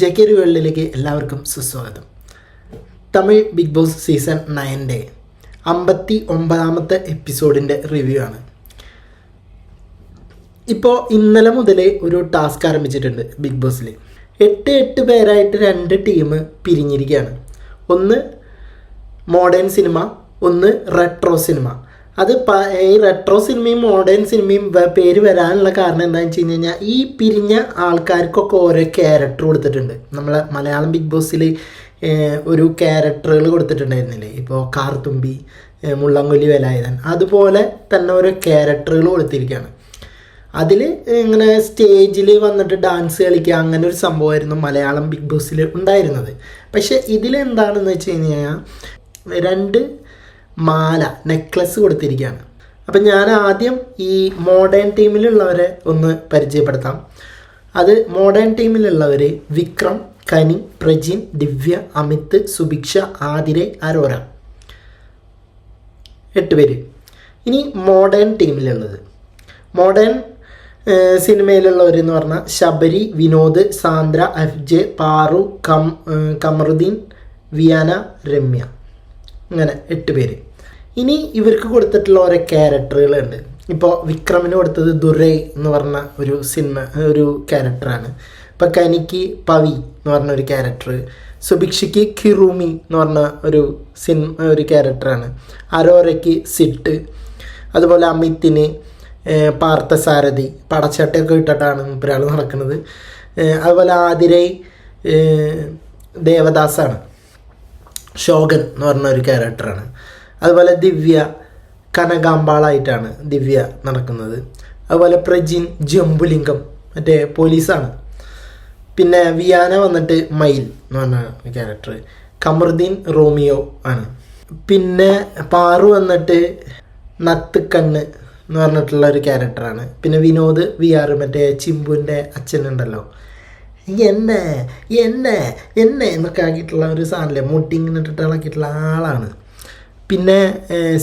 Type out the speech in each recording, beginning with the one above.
J K വേൾഡിലേക്ക് എല്ലാവർക്കും സുസ്വാഗതം. തമിഴ് ബിഗ് ബോസ് സീസൺ നയന്റെ അമ്പത്തി ഒമ്പതാമത്തെ എപ്പിസോഡിന്റെ റിവ്യൂ ആണ് ഇപ്പോൾ ഇന്നലെ മുതൽ ഒരു ടാസ്ക് ആരംഭിച്ചിട്ടുണ്ട് ബിഗ് ബോസിൽ എട്ട് എട്ട് പേരായിട്ട് രണ്ട് ടീം പിരിഞ്ഞിരിക്കുകയാണ്. ഒന്ന് മോഡേൺ സിനിമ ഒന്ന് റെട്രോ സിനിമ. അത് ഈ റെട്രോ സിനിമയും മോഡേൺ സിനിമയും പേര് വരാനുള്ള കാരണം എന്താണെന്ന് വെച്ച് കഴിഞ്ഞ് കഴിഞ്ഞാൽ ഈ പിരിഞ്ഞ ആൾക്കാർക്കൊക്കെ ഓരോ ക്യാരക്ടർ കൊടുത്തിട്ടുണ്ട്. നമ്മളെ മലയാളം ബിഗ് ബോസിൽ ഒരു ക്യാരക്ടറുകൾ കൊടുത്തിട്ടുണ്ടായിരുന്നില്ലേ? ഇപ്പോൾ കാർത്തുമ്പി മുള്ളംകൊല്ലി വേലായുധൻ അതുപോലെ തന്നെ ഓരോ ക്യാരക്ടറുകൾ കൊടുത്തിരിക്കുകയാണ് അതിൽ ഇങ്ങനെ സ്റ്റേജിൽ വന്നിട്ട് ഡാൻസ് കളിക്കുക അങ്ങനെ ഒരു സംഭവമായിരുന്നു മലയാളം ബിഗ് ബോസിൽ ഉണ്ടായിരുന്നത്. പക്ഷേ ഇതിലെന്താണെന്ന് വെച്ച് കഴിഞ്ഞ് കഴിഞ്ഞാൽ രണ്ട് മാല നെക്ലസ് കൊടുത്തിരിക്കുകയാണ്. അപ്പം ഞാൻ ആദ്യം ഈ മോഡേൺ ടീമിലുള്ളവരെ ഒന്ന് പരിചയപ്പെടുത്താം. അത് മോഡേൺ ടീമിലുള്ളവർ വിക്രം കനി പ്രജിൻ ദിവ്യ അമിത് സുഭിക്ഷ ആതിരെ അരോര എട്ട് പേര്. ഇനി മോഡേൺ ടീമിലുള്ളത് മോഡേൺ സിനിമയിലുള്ളവരെന്ന് പറഞ്ഞാൽ ശബരി വിനോദ് സാന്ദ്ര എഫ് ജെ പാറു കം കമറുദ്ദീൻ വിയാന രമ്യ. അങ്ങനെ എട്ട് പേര്. ഇനി ഇവർക്ക് കൊടുത്തിട്ടുള്ള ഓരോ ക്യാരക്ടറുകളുണ്ട്. ഇപ്പോൾ വിക്രമിന് കൊടുത്തത് ദുരൈ എന്ന് പറഞ്ഞ ഒരു സിനിമ ഒരു ക്യാരക്ടറാണ്. ഇപ്പോൾ കനിക്ക് പവി എന്ന് പറഞ്ഞ ഒരു ക്യാരക്ടർ സുഭിക്ഷയ്ക്ക് കിറൂമി എന്ന് പറഞ്ഞ ഒരു സിനിമ ഒരു ക്യാരക്ടറാണ്. അരോരയ്ക്ക് സിട്ട് അതുപോലെ അമിത്തിന് പാർത്ഥസാരഥി പടച്ചട്ടയൊക്കെ ഇട്ടിട്ടാണ് ഒരാൾ നടക്കുന്നത്. അതുപോലെ ആതിരൈ ദേവദാസാണ്. ശോകൻ എന്ന് പറഞ്ഞ ഒരു ക്യാരക്ടറാണ്. അതുപോലെ ദിവ്യ കനകാമ്പാളായിട്ടാണ് ദിവ്യ നടക്കുന്നത്. അതുപോലെ പ്രജിൻ ജംബുലിംഗം മറ്റേ പോലീസാണ്. പിന്നെ വിയാന വന്നിട്ട് മയിൽ എന്ന് പറഞ്ഞ ക്യാരക്ടർ കമറുദ്ദീൻ റോമിയോ ആണ്. പിന്നെ പാറു വന്നിട്ട് നത്തുക്കണ്ണ് എന്ന് പറഞ്ഞിട്ടുള്ള ഒരു ക്യാരക്ടറാണ് പിന്നെ വിനോദ് വി ആർ മറ്റേ ചിമ്പുവിന്റെ അച്ഛനുണ്ടല്ലോ എന്നെ എന്നെ എന്നെ എന്നൊക്കെ ആക്കിയിട്ടുള്ള ഒരു സാധനമല്ലേ? മുട്ടിങ്ങനെ ഇട്ടിട്ട് ഇളക്കിയിട്ടുള്ള ആളാണ്. പിന്നെ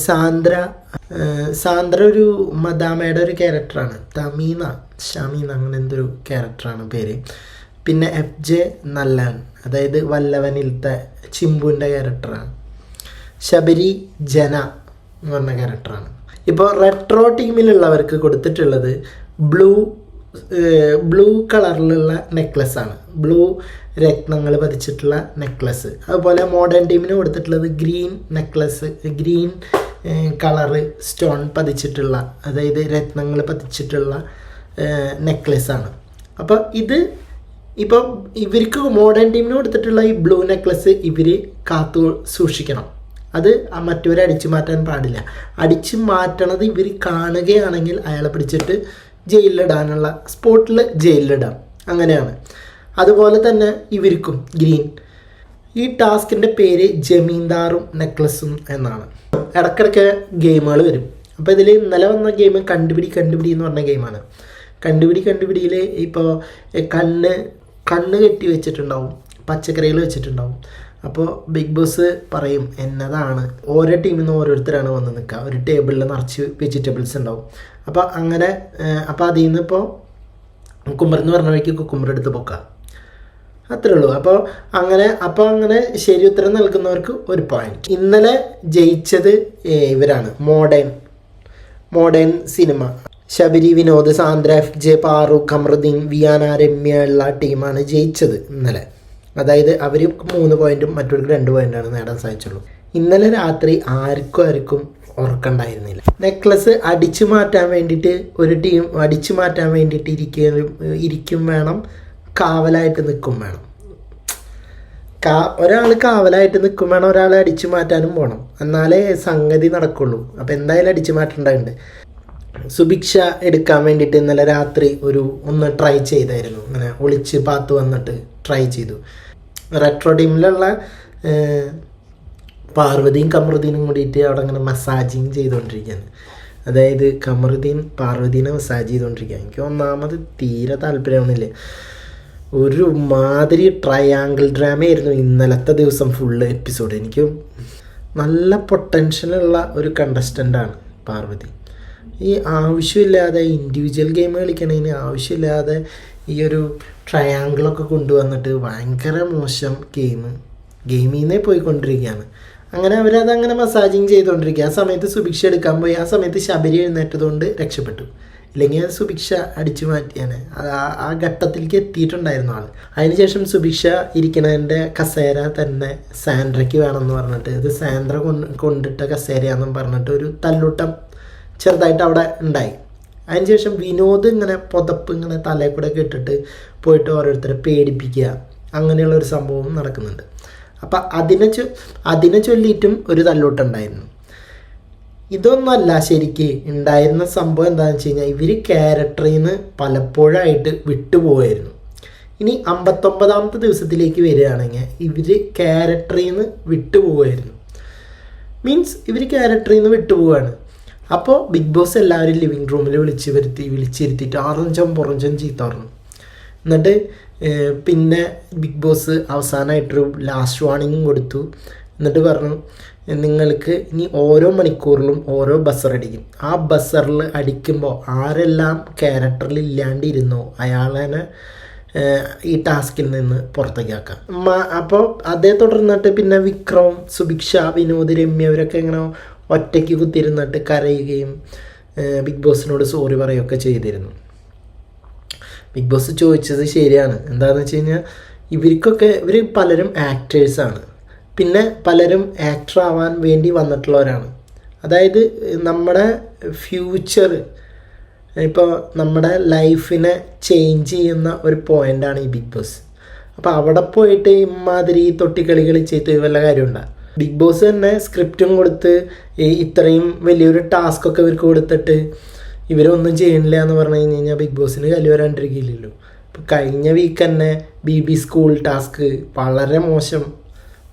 സാന്ദ്ര സാന്ദ്ര ഒരു മദാമയുടെ ഒരു ക്യാരക്ടറാണ് തമീന ഷമീന അങ്ങനെ എന്തൊരു ക്യാരക്ടറാണ് പേര്. പിന്നെ എഫ് ജെ നല്ലൻ അതായത് വല്ലവനിലത്തെ ചിമ്പുവിന്റെ ക്യാരക്ടറാണ് ശബരി ജന എന്ന് പറഞ്ഞ ക്യാരക്ടറാണ് ഇപ്പോൾ റെട്രോ ടീമിലുള്ളവർക്ക് കൊടുത്തിട്ടുള്ളത് ബ്ലൂ ബ്ലൂ കളറിലുള്ള നെക്ലസ് ആണ്. ബ്ലൂ രത്നങ്ങൾ പതിച്ചിട്ടുള്ള നെക്ലസ് അതുപോലെ മോഡേൺ ടീമിന് കൊടുത്തിട്ടുള്ളത് green necklace green colour stone പതിച്ചിട്ടുള്ള അതായത് രത്നങ്ങൾ പതിച്ചിട്ടുള്ള നെക്ലസ് ആണ്. അപ്പോൾ ഇത് ഇപ്പം ഇവർക്ക് മോഡേൺ ടീമിന് കൊടുത്തിട്ടുള്ള ഈ ബ്ലൂ നെക്ലസ് ഇവർ കാത്തു സൂക്ഷിക്കണം. അത് മറ്റവരെ അടിച്ചു മാറ്റാൻ പാടില്ല. അടിച്ചു മാറ്റണത് ഇവർ കാണുകയാണെങ്കിൽ അയാളെ പിടിച്ചിട്ട് ജയിലിലിടാനുള്ള സ്പോട്ടിൽ ജയിലിലിടാം. അങ്ങനെയാണ്. അതുപോലെ തന്നെ ഇവർക്കും ഗ്രീൻ. ഈ ടാസ്കിന്റെ പേര് ജമീന്ദാറും നെക്ലസും എന്നാണ്. ഇടയ്ക്കിടയ്ക്ക് ഗെയിമുകൾ വരും. അപ്പോൾ ഇതിൽ ഇന്നലെ വന്ന ഗെയിം കണ്ടുപിടി കണ്ടുപിടി എന്ന് പറഞ്ഞ ഗെയിമാണ്. കണ്ടുപിടി കണ്ടുപിടിയിൽ ഇപ്പോൾ കണ്ണ് കണ്ണ് കെട്ടി വെച്ചിട്ടുണ്ടാവും. പച്ചക്കറികൾ വെച്ചിട്ടുണ്ടാവും. അപ്പോൾ ബിഗ് ബോസ് പറയും എന്നതാണ്? ഓരോ ടീമിൽ നിന്ന് ഓരോരുത്തരാണ് വന്ന് നിൽക്കുക ഒരു ടേബിളിൽ നിറച്ച് വെജിറ്റബിൾസ് ഉണ്ടാവും. അപ്പോൾ അങ്ങനെ അപ്പോൾ അതിൽ നിന്ന് ഇപ്പോൾ എന്ന് പറഞ്ഞ വഴിക്ക് കുക്കുംബർ എടുത്ത് പൊക്കുക അത്രേ ഉള്ളൂ അപ്പോൾ അങ്ങനെ അപ്പോൾ അങ്ങനെ ശരി ഉത്തരം നൽകുന്നവർക്ക് ഒരു പോയിന്റ് ഇന്നലെ ജയിച്ചത് ഇവരാണ്. Modern. Modern cinema. Sabari Vinoth Sandra F J Paru Kamrudin Viyana Ramya ഉള്ള ടീമാണ് ജയിച്ചത് ഇന്നലെ. അതായത് അവർ മൂന്ന് പോയിന്റും മറ്റവർക്ക് രണ്ട് പോയിന്റാണ് നേടാൻ സാധിച്ചുള്ളൂ. ഇന്നലെ രാത്രി ആർക്കും ആർക്കും ഉറക്കണ്ടായിരുന്നില്ല നെക്ലസ് അടിച്ചു മാറ്റാൻ വേണ്ടിയിട്ട് ഒരു ടീം അടിച്ചു മാറ്റാൻ വേണ്ടിയിട്ട് ഇരിക്കും ഇരിക്കും വേണം. കാവലായിട്ട് നിൽക്കും വേണം. കാ ഒരാൾ കാവലായിട്ട് നിൽക്കും വേണം ഒരാളെ അടിച്ചു മാറ്റാനും പോകണം എന്നാലേ സംഗതി നടക്കുള്ളൂ. അപ്പോൾ എന്തായാലും അടിച്ചു മാറ്റേണ്ടതുണ്ട് സുഭിക്ഷ എടുക്കാൻ വേണ്ടിയിട്ട് ഇന്നലെ രാത്രി ഒരു ഒന്ന് ട്രൈ ചെയ്തായിരുന്നു. അങ്ങനെ ഒളിച്ച് പാത്ത് വന്നിട്ട് ട്രൈ ചെയ്തു. റെട്രോ ടീമിലുള്ള പാർവതിയും കമറുദ്ദീനും കൂടിയിട്ട് അവിടെ അങ്ങനെ മസാജിങ് ചെയ്തുകൊണ്ടിരിക്കുകയാണ് അതായത് കമറുദ്ദീൻ പാർവതീനെ മസാജ് ചെയ്തുകൊണ്ടിരിക്കുക എനിക്ക് ഒന്നാമത് തീരെ താല്പര്യമാവുന്നില്ല. ഒരു മാതിരി ട്രയാങ്കിൾ ഡ്രാമയായിരുന്നു ഇന്നലത്തെ ദിവസം ഫുള്ള് എപ്പിസോഡ് എനിക്ക് നല്ല പൊട്ടൻഷ്യലുള്ള ഒരു കണ്ടസ്റ്റന്റാണ് പാർവതി. ഈ ആവശ്യമില്ലാതെ ഇൻഡിവിജ്വൽ ഗെയിം കളിക്കണതിന് ആവശ്യമില്ലാതെ ഈ ഒരു ട്രയാങ്കിളൊക്കെ കൊണ്ടുവന്നിട്ട് ഭയങ്കര മോശം ഗെയിം ഗെയിമിൽ നിന്നേ പോയിക്കൊണ്ടിരിക്കുകയാണ്. അങ്ങനെ അവരത് അങ്ങനെ മസാജിങ് ചെയ്തുകൊണ്ടിരിക്കുക ആ സമയത്ത് സുഭിക്ഷ എടുക്കാൻ പോയി. ആ സമയത്ത് ശബരി എഴുന്നേറ്റതുകൊണ്ട് രക്ഷപ്പെട്ടു. ഇല്ലെങ്കിൽ സുഭിക്ഷ അടിച്ചു മാറ്റിയാണ്. അത് ആ- ഘട്ടത്തിലേക്ക് എത്തിയിട്ടുണ്ടായിരുന്നു ആൾ അതിനുശേഷം സുഭിക്ഷ ഇരിക്കണതിന്റെ കസേര തന്നെ സാൻഡ്രയ്ക്ക് വേണമെന്ന് പറഞ്ഞിട്ട് ഇത് സാൻഡ്ര കൊണ്ട് കൊണ്ടിട്ട കസേരയാണെന്നും പറഞ്ഞിട്ട് ഒരു തല്ലൂട്ടം ചെറുതായിട്ട് അവിടെ ഉണ്ടായി. അതിനുശേഷം വിനോദ് ഇങ്ങനെ പുതപ്പ് ഇങ്ങനെ തലയിൽ കൂടെ കെട്ടിട്ട് പോയിട്ട് ഓരോരുത്തരെ പേടിപ്പിക്കുക അങ്ങനെയുള്ള ഒരു സംഭവം നടക്കുന്നുണ്ട്. അപ്പം അതിനെ ചൊ അതിനെ ചൊല്ലിയിട്ടും ഒരു തല്ലൂട്ടുണ്ടായിരുന്നു ഇതൊന്നല്ല ശരിക്ക് ഉണ്ടായിരുന്ന സംഭവം എന്താണെന്ന് വെച്ച് കഴിഞ്ഞാൽ ഇവർ ക്യാരക്ടറിൽ നിന്ന് പലപ്പോഴായിട്ട് വിട്ടുപോയായിരുന്നു. ഇനി അമ്പത്തൊമ്പതാമത്തെ ദിവസത്തിലേക്ക് വരികയാണെങ്കിൽ ഇവർ ക്യാരക്ടറിൽ നിന്ന് വിട്ടുപോകുമായിരുന്നു മീൻസ് ഇവർ ക്യാരക്ടറിൽ നിന്ന് വിട്ടുപോവാണ്. അപ്പോൾ ബിഗ് ബോസ് എല്ലാവരും ലിവിങ് റൂമിൽ വിളിച്ച് വരുത്തി വിളിച്ചിരുത്തിയിട്ട് ആറഞ്ചം പുറഞ്ചം ചീത്ത പറഞ്ഞു. എന്നിട്ട് പിന്നെ ബിഗ് ബോസ് അവസാനമായിട്ടൊരു ലാസ്റ്റ് വാണിങ്ങും കൊടുത്തു. എന്നിട്ട് പറഞ്ഞു നിങ്ങൾക്ക് ഇനി ഓരോ മണിക്കൂറിലും ഓരോ ബസ്സർ അടിക്കും. ആ ബസ്സറിൽ അടിക്കുമ്പോൾ ആരെല്ലാം ക്യാരക്ടറിൽ ഇല്ലാണ്ടിരുന്നോ അയാളെ ഈ ടാസ്കിൽ നിന്ന് പുറത്തേക്കാക്കാം അപ്പോൾ അതേ തുടർന്നിട്ട് പിന്നെ വിക്രം സുഭിക്ഷ വിനോദ് രമ്യ അവരൊക്കെ ഇങ്ങനെ ഒറ്റയ്ക്ക് കുത്തിരുന്നിട്ട് കരയുകയും ബിഗ് ബോസിനോട് സോറി പറയുകയൊക്കെ ചെയ്തിരുന്നു. ബിഗ് ബോസ് ചോദിച്ചത് ശരിയാണ്. എന്താണെന്ന് വെച്ച് കഴിഞ്ഞാൽ ഇവർക്കൊക്കെ ഇവർ പലരും ആക്ടേഴ്സാണ് പിന്നെ പലരും ആക്ടർ ആവാൻ വേണ്ടി വന്നിട്ടുള്ളവരാണ്. അതായത് നമ്മുടെ ഫ്യൂച്ചർ ഇപ്പോൾ നമ്മുടെ ലൈഫിനെ ചേഞ്ച് ചെയ്യുന്ന ഒരു പോയിന്റാണ് ഈ ബിഗ് ബോസ് അപ്പോൾ അവിടെ പോയിട്ട് ഇമാതിരി തൊട്ടിക്കളികൾ ചെയ്ത് വല്ല കാര്യമുണ്ടാകും ബിഗ് ബോസ് തന്നെ സ്ക്രിപ്റ്റും കൊടുത്ത് ഇത്രയും വലിയൊരു ടാസ്ക് ഒക്കെ ഇവർക്ക് കൊടുത്തിട്ട് ഇവരൊന്നും ചെയ്യണില്ല എന്ന് പറഞ്ഞു കഴിഞ്ഞ് കഴിഞ്ഞാൽ ബിഗ് ബോസിന് കല്ല് വരാണ്ടിരിക്കില്ലല്ലോ. ഇപ്പോൾ കഴിഞ്ഞ വീക്ക് തന്നെ ബി ബി സ്കൂൾ ടാസ്ക് വളരെ മോശം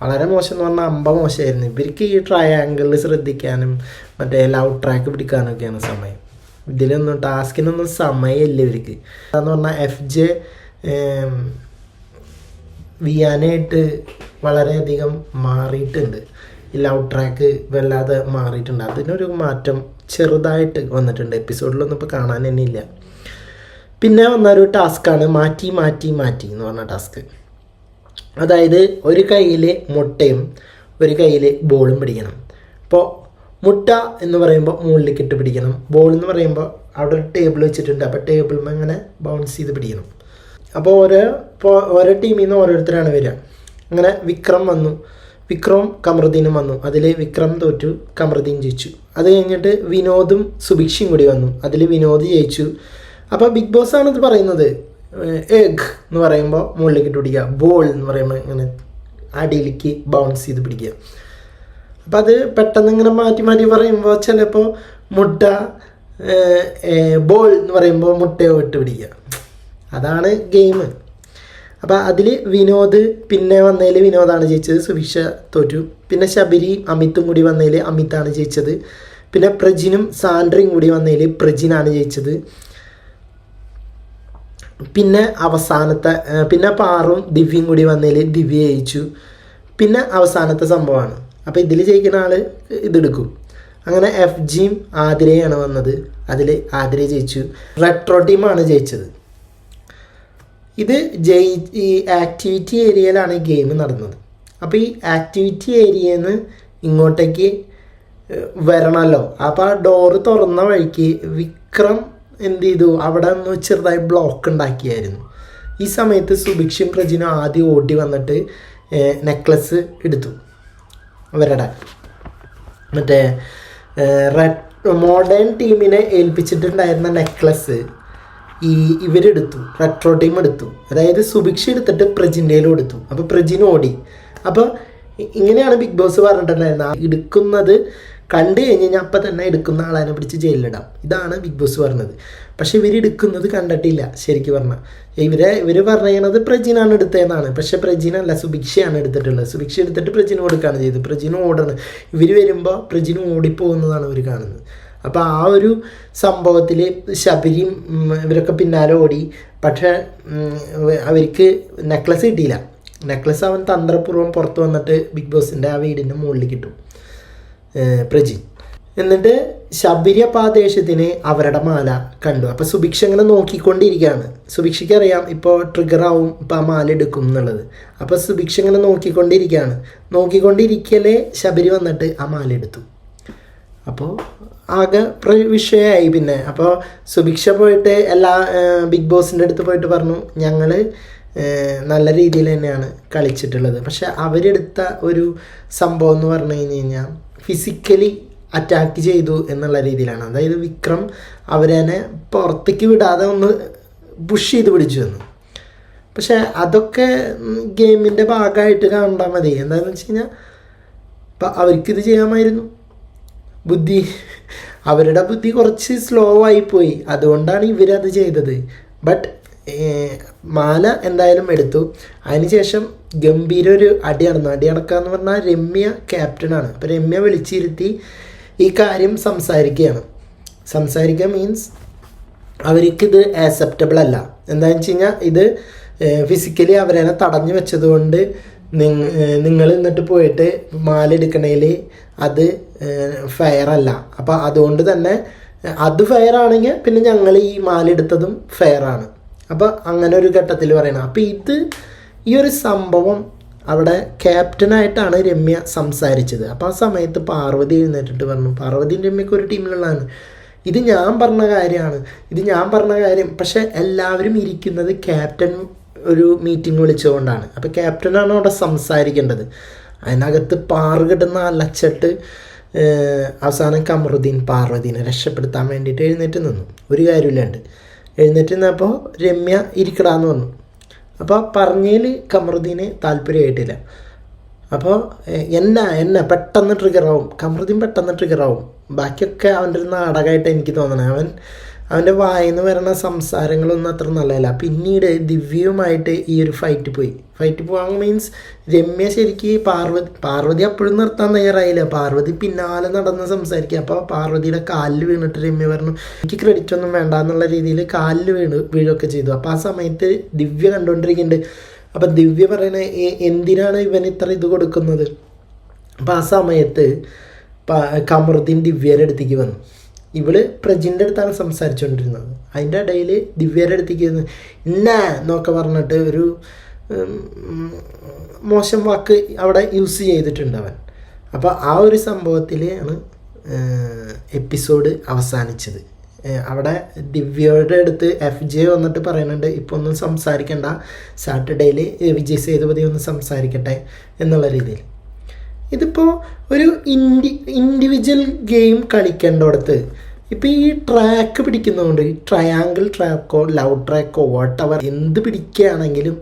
വളരെ മോശം എന്ന് പറഞ്ഞാൽ അമ്പ മോശമായിരുന്നു ഇവർക്ക് ഈ ട്രയാങ്കിളിൽ ശ്രദ്ധിക്കാനും മറ്റേ ലവ് ട്രാക്ക് പിടിക്കാനൊക്കെയാണ് സമയം. ഇതിലൊന്നും ടാസ്കിനൊന്നും സമയമില്ല ഇവർക്ക്. അതെന്ന് പറഞ്ഞാൽ എഫ് ജെ വിയാനായിട്ട് വളരെയധികം മാറിയിട്ടുണ്ട്. ഈ ലവ് ട്രാക്ക് വല്ലാതെ മാറിയിട്ടുണ്ട്. അതിനൊരു മാറ്റം ചെറുതായിട്ട് വന്നിട്ടുണ്ട്. എപ്പിസോഡിലൊന്നും ഇപ്പോൾ കാണാൻ തന്നെ ഇല്ല. പിന്നെ വന്ന ഒരു ടാസ്ക്കാണ് മാറ്റി മാറ്റി മാറ്റി എന്ന് പറഞ്ഞ ടാസ്ക് അതായത് ഒരു കയ്യിൽ മുട്ടയും ഒരു കയ്യിൽ ബോളും പിടിക്കണം. അപ്പോൾ മുട്ട എന്ന് പറയുമ്പോൾ മുകളിലേക്ക് ഇട്ട് പിടിക്കണം. ബോൾ എന്ന് പറയുമ്പോൾ അവിടെ ഒരു ടേബിൾ വെച്ചിട്ടുണ്ട്. അപ്പോൾ ടേബിളിൽ അങ്ങനെ ബൗൺസ് ചെയ്ത് പിടിക്കണം. അപ്പോൾ ഓരോ ഇപ്പോൾ ഓരോ ടീമിൽ നിന്ന് ഓരോരുത്തരാണ് വരിക. അങ്ങനെ വിക്രം വന്നു. വിക്രം കമറുദ്ദീനും വന്നു. അതിൽ വിക്രം തോറ്റു കമറുദ്ദീൻ ജയിച്ചു. അത് കഴിഞ്ഞിട്ട് വിനോദും സുഭിക്ഷയും കൂടി വന്നു. അതിൽ വിനോദ് ജയിച്ചു. അപ്പോൾ ബിഗ് ബോസ് ആണ് ഇത് പറയുന്നത്. എഗ് എന്ന് പറയുമ്പോൾ മുകളിലേക്ക് ഇട്ട് പിടിക്കുക. ബോൾ എന്ന് പറയുമ്പോൾ ഇങ്ങനെ അടിയിലേക്ക് ബൗൺസ് ചെയ്ത് പിടിക്കുക. അപ്പം അത് പെട്ടെന്ന് ഇങ്ങനെ മാറ്റി മാറ്റി പറയുമ്പോൾ ചിലപ്പോൾ മുട്ട ബോൾ എന്ന് പറയുമ്പോൾ മുട്ടയോ ഇട്ട് പിടിക്കുക. അതാണ് ഗെയിം അപ്പം അതിൽ വിനോദ് പിന്നെ വന്നതിൽ വിനോദാണ് ജയിച്ചത്. സുഭിക്ഷ തോറ്റു. പിന്നെ ശബരി അമിത്തും കൂടി വന്നതിൽ അമിത്താണ് ജയിച്ചത്. പിന്നെ പ്രജിനും സാൻഡ്രയും കൂടി വന്നതിൽ പ്രജിനാണ് ജയിച്ചത്. പിന്നെ അവസാനത്തെ പിന്നെ പാറും ദിവ്യയും കൂടി വന്നതിൽ ദിവ്യ ജയിച്ചു. പിന്നെ അവസാനത്തെ സംഭവമാണ്. അപ്പോൾ ഇതിൽ ജയിക്കുന്ന ആൾ ഇതെടുക്കും. അങ്ങനെ എഫ് ജിയും ആതിരയാണ് വന്നത്. അതിൽ ആതിര ജയിച്ചു. റെട്രോ ടീമാണ് ജയിച്ചത്. ഇത് ജയി ഈ ആക്ടിവിറ്റി ഏരിയയിലാണ് ഈ ഗെയിം നടന്നത്. അപ്പോൾ ഈ ആക്ടിവിറ്റി ഏരിയയിൽ നിന്ന് ഇങ്ങോട്ടേക്ക് വരണമല്ലോ അപ്പോൾ ആ ഡോറ് തുറന്ന വഴിക്ക് വിക്രം എന്ത് ചെയ്തു അവിടെ ഒന്ന് ചെറുതായി ബ്ലോക്ക് ഉണ്ടാക്കിയായിരുന്നു. ഈ സമയത്ത് സുഭിക്ഷയും പ്രജിനും ആദ്യം ഓടി വന്നിട്ട് നെക്ലസ് എടുത്തു. അവരുടെ മറ്റേ റെഡ് മോഡേൺ ടീമിനെ ഏൽപ്പിച്ചിട്ടുണ്ടായിരുന്ന നെക്ലസ് ഈ ഇവരെടുത്തു. റെട്രോ ടീം എടുത്തു. അതായത് സുഭിക്ഷ എടുത്തിട്ട് പ്രജിന്റെയിലും എടുത്തു അപ്പോൾ പ്രജിൻ ഓടി. അപ്പോൾ ഇങ്ങനെയാണ് ബിഗ് ബോസ് പറഞ്ഞിട്ടുണ്ടായിരുന്നത്. എടുക്കുന്നത് കണ്ടു കഴിഞ്ഞ് കഴിഞ്ഞാൽ അപ്പം തന്നെ എടുക്കുന്ന ആളെ പിടിച്ച് ജയിലിലിടാം. ഇതാണ് ബിഗ് ബോസ് പറഞ്ഞത്. പക്ഷെ ഇവർ എടുക്കുന്നത് കണ്ടിട്ടില്ല ശരിക്കും പറഞ്ഞാൽ ഇവരെ ഇവർ പറയണത് പ്രജിനാണ് എടുത്തതെന്നാണ്. പക്ഷെ പ്രജിനല്ല സുഭിക്ഷയാണ് എടുത്തിട്ടുള്ളത്. സുഭിക്ഷ എടുത്തിട്ട് പ്രജിന് കൊടുക്കുകയാണ് ചെയ്തത്. പ്രജിന് ഓടണം. ഇവർ വരുമ്പോൾ പ്രജിന് ഓടിപ്പോകുന്നതാണ് ഇവർ കാണുന്നത്. അപ്പോൾ ആ ഒരു സംഭവത്തിൽ ശബരിയും ഇവരൊക്കെ പിന്നാലെ ഓടി. പക്ഷേ അവർക്ക് നെക്ലസ് കിട്ടിയില്ല. നെക്ലസ് അവൻ തന്ത്രപൂർവം പുറത്ത് വന്നിട്ട് ബിഗ് ബോസിന്റെ ആ വീടിന്റെ മുകളിൽ കിട്ടും. പ്രജിൻ എന്നിട്ട് ശബരി ദേഷ്യത്തിന് അവരുടെ മാല കണ്ടു. അപ്പോൾ സുഭിക്ഷ ഇങ്ങനെ നോക്കിക്കൊണ്ടിരിക്കുകയാണ്. സുഭിക്ഷയ്ക്ക് അറിയാം ഇപ്പോൾ ട്രിഗർ ആവും ഇപ്പോൾ ആ മാല എടുക്കും എന്നുള്ളത്. അപ്പോൾ സുഭിക്ഷ ഇങ്ങനെ നോക്കിക്കൊണ്ടിരിക്കുകയാണ്. നോക്കിക്കൊണ്ടിരിക്കലേ ശബരി വന്നിട്ട് ആ മാല എടുത്തു. അപ്പോൾ ആകെ വിഷയമായി പിന്നെ. അപ്പോൾ സുഭിക്ഷ പോയിട്ട് എല്ലാ ബിഗ് ബോസിന്റെ അടുത്ത് പോയിട്ട് പറഞ്ഞു ഞങ്ങൾ നല്ല രീതിയിൽ തന്നെയാണ് കളിച്ചിട്ടുള്ളത്. പക്ഷെ അവരെടുത്ത ഒരു സംഭവം എന്ന് പറഞ്ഞു കഴിഞ്ഞ് കഴിഞ്ഞാൽ ഫിസിക്കലി അറ്റാക്ക് ചെയ്തു എന്നുള്ള രീതിയിലാണ്. അതായത് വിക്രം അവരെ പുറത്തേക്ക് വിടാതെ ഒന്ന് പുഷ് ചെയ്ത് പിടിച്ചു വന്നു. പക്ഷെ അതൊക്കെ ഗെയിമിന്റെ ഭാഗമായിട്ട് കണ്ടാൽ മതി. എന്താണെന്ന് വെച്ച് കഴിഞ്ഞാൽ ഇപ്പം അവർക്കിത് ചെയ്യാമായിരുന്നു. ബുദ്ധി അവരുടെ ബുദ്ധി കുറച്ച് സ്ലോ ആയിപ്പോയി അതുകൊണ്ടാണ് ഇവരത് ചെയ്തത്. ബട്ട് മാല എന്തായാലും എടുത്തു. അതിനുശേഷം ഗംഭീര ഒരു അടി നടന്നു. അടി നടക്കുക എന്ന് പറഞ്ഞാൽ രമ്യ ക്യാപ്റ്റനാണ് അപ്പോൾ രമ്യ വിളിച്ചിരുത്തി ഈ കാര്യം സംസാരിക്കുകയാണ്. സംസാരിക്കുക മീൻസ് അവർക്കിത് ആക്സെപ്റ്റബിൾ അല്ല. എന്താണെന്ന് വെച്ച് കഴിഞ്ഞാൽ ഇത് ഫിസിക്കലി അവരെന്നെ തടഞ്ഞു വെച്ചതുകൊണ്ട് നിങ്ങൾ എന്നിട്ട് പോയിട്ട് മാല എടുക്കണേൽ അത് ഫെയർ അല്ല. അപ്പോൾ അതുകൊണ്ട് തന്നെ അത് ഫെയർ ആണെങ്കിൽ പിന്നെ ഞങ്ങൾ ഈ മാല എടുത്തതും ഫെയർ ആണ്. അപ്പോൾ അങ്ങനെ ഒരു ഘട്ടത്തിൽ പറയണം. അപ്പോൾ ഇത് ഈ ഒരു സംഭവം അവിടെ ക്യാപ്റ്റനായിട്ടാണ് രമ്യ സംസാരിച്ചത്. അപ്പോൾ ആ സമയത്ത് പാർവതി എഴുന്നേറ്റിട്ട് പറഞ്ഞു. പാർവതി രമ്യക്ക് ഒരു ടീമിലുള്ളതാണ് ഇത് ഞാൻ പറഞ്ഞ കാര്യമാണ്. ഇത് ഞാൻ പറഞ്ഞ കാര്യം. പക്ഷെ എല്ലാവരും ഇരിക്കുന്നത് ക്യാപ്റ്റൻ ഒരു മീറ്റിംഗ് വിളിച്ചുകൊണ്ടാണ് അപ്പോൾ ക്യാപ്റ്റനാണ് അവിടെ സംസാരിക്കേണ്ടത്. അതിനകത്ത് പാറ് കിട്ടുന്ന അലച്ചിട്ട് അവസാനം കമറുദ്ദീൻ പാർവതീനെ രക്ഷപ്പെടുത്താൻ വേണ്ടിയിട്ട് എഴുന്നേറ്റ് നിന്നു. ഒരു കാര്യമില്ലാണ്ട് എഴുന്നേറ്റ് നിന്നപ്പോൾ രമ്യ ഇരിക്കടാന്ന് വന്നു അപ്പോൾ പറഞ്ഞതിൽ കമറുദ്ദീന് താല്പര്യമായിട്ടില്ല. അപ്പോൾ എന്നെ എന്നെ പെട്ടെന്ന് ട്രിഗറാവും കമറുദ്ദീൻ പെട്ടെന്ന് ട്രിഗറാവും ബാക്കിയൊക്കെ അവന്റെ ഒരു നാടകമായിട്ട് എനിക്ക് തോന്നണേ. അവൻ അവന്റെ വായിന്ന് വരുന്ന സംസാരങ്ങളൊന്നും അത്ര നല്ലതല്ല. പിന്നീട് ദിവ്യയുമായിട്ട് ഈ ഒരു ഫൈറ്റ് പോയി. ഫൈറ്റ് പോകാൻ മീൻസ് രമ്യ ശരിക്ക് പാർവതി പാർവതി അപ്പോഴും നിർത്താൻ തയ്യാറായില്ല. പാർവതി പിന്നാലെ നടന്ന് സംസാരിക്കുക. അപ്പോൾ പാർവതിയുടെ കാലിൽ വീണിട്ട് രമ്യ പറഞ്ഞു എനിക്ക് ക്രെഡിറ്റ് ഒന്നും വേണ്ട എന്നുള്ള രീതിയിൽ കാലിൽ വീണ് വീഴൊക്കെ ചെയ്തു. അപ്പോൾ ആ സമയത്ത് ദിവ്യ കണ്ടുകൊണ്ടിരിക്കുന്നുണ്ട് അപ്പം ദിവ്യ പറയണ എന്തിനാണ് ഇവൻ ഇത്ര ഇത് കൊടുക്കുന്നത്? അപ്പം ആ സമയത്ത് കമറുദ്ദീൻ ദിവ്യയുടെ അടുത്തേക്ക് വന്നു. ഇവൾ പ്രജിന്റെ അടുത്താണ് സംസാരിച്ചുകൊണ്ടിരുന്നത് അതിന്റെ ഇടയിൽ ദിവ്യയുടെ അടുത്തേക്ക് ഇന്ന എന്നൊക്കെ പറഞ്ഞിട്ട് ഒരു മോശം വാക്ക് അവിടെ യൂസ് ചെയ്തിട്ടുണ്ട് അവൻ. അപ്പോൾ ആ ഒരു സംഭവത്തിൽ ആണ് എപ്പിസോഡ് അവസാനിച്ചത്. അവിടെ ദിവ്യയുടെ അടുത്ത് എഫ് ജെ വന്നിട്ട് പറയുന്നുണ്ട് ഇപ്പോൾ ഒന്നും സംസാരിക്കണ്ട. സാറ്റർഡേയിൽ വിജയ് സേതുപതി ഒന്ന് സംസാരിക്കട്ടെ എന്നുള്ള രീതിയിൽ. ഇതിപ്പോൾ ഒരു ഇൻഡി ഇൻഡിവിജ്വൽ ഗെയിം കളിക്കേണ്ടടത്ത്. ഇപ്പോൾ ഈ ട്രാക്ക് പിടിക്കുന്നതുകൊണ്ട് ഈ ട്രയാങ്കിൾ ട്രാക്കോ ലവ് ട്രാക്കോ വാട്ടവർ എന്ത് പിടിക്കുകയാണെങ്കിലും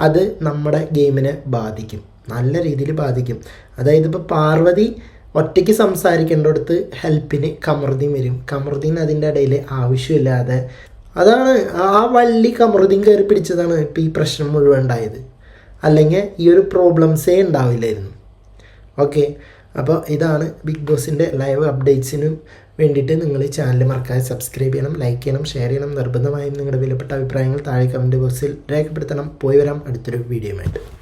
അത് നമ്മുടെ ഗെയിമിനെ ബാധിക്കും. നല്ല രീതിയിൽ ബാധിക്കും. അതായത് ഇപ്പോൾ പാർവതി ഒറ്റയ്ക്ക് സംസാരിക്കേണ്ടടുത്ത് ഹെൽപ്പിന് കമറുദ്ദീൻ വരും. കമറുദ്ദീൻ അതിന്റെ ഇടയിൽ ആവശ്യമില്ലാതെ അതാണ് ആ വള്ളി കമറുദ്ദീൻ കയറി പിടിച്ചതാണ് ഇപ്പോൾ ഈ പ്രശ്നം മുഴുവൻ ഉണ്ടായത്. അല്ലെങ്കിൽ ഈ ഒരു പ്രോബ്ലംസേ ഉണ്ടാവില്ലായിരുന്നു. ഓക്കെ. അപ്പോൾ ഇതാണ് ബിഗ് ബോസിന്റെ ലൈവ് അപ്ഡേറ്റ്സിനും വേണ്ടിയിട്ട് നിങ്ങൾ ചാനൽ മറക്കാതെ സബ്സ്ക്രൈബ് ചെയ്യണം ലൈക്ക് ചെയ്യണം ഷെയർ ചെയ്യണം. നിർബന്ധമായും നിങ്ങളുടെ വിലപ്പെട്ട അഭിപ്രായങ്ങൾ താഴെ കമന്റ് ബോക്സിൽ രേഖപ്പെടുത്തണം. പോയി വരാം അടുത്തൊരു വീഡിയോയുമായിട്ട്.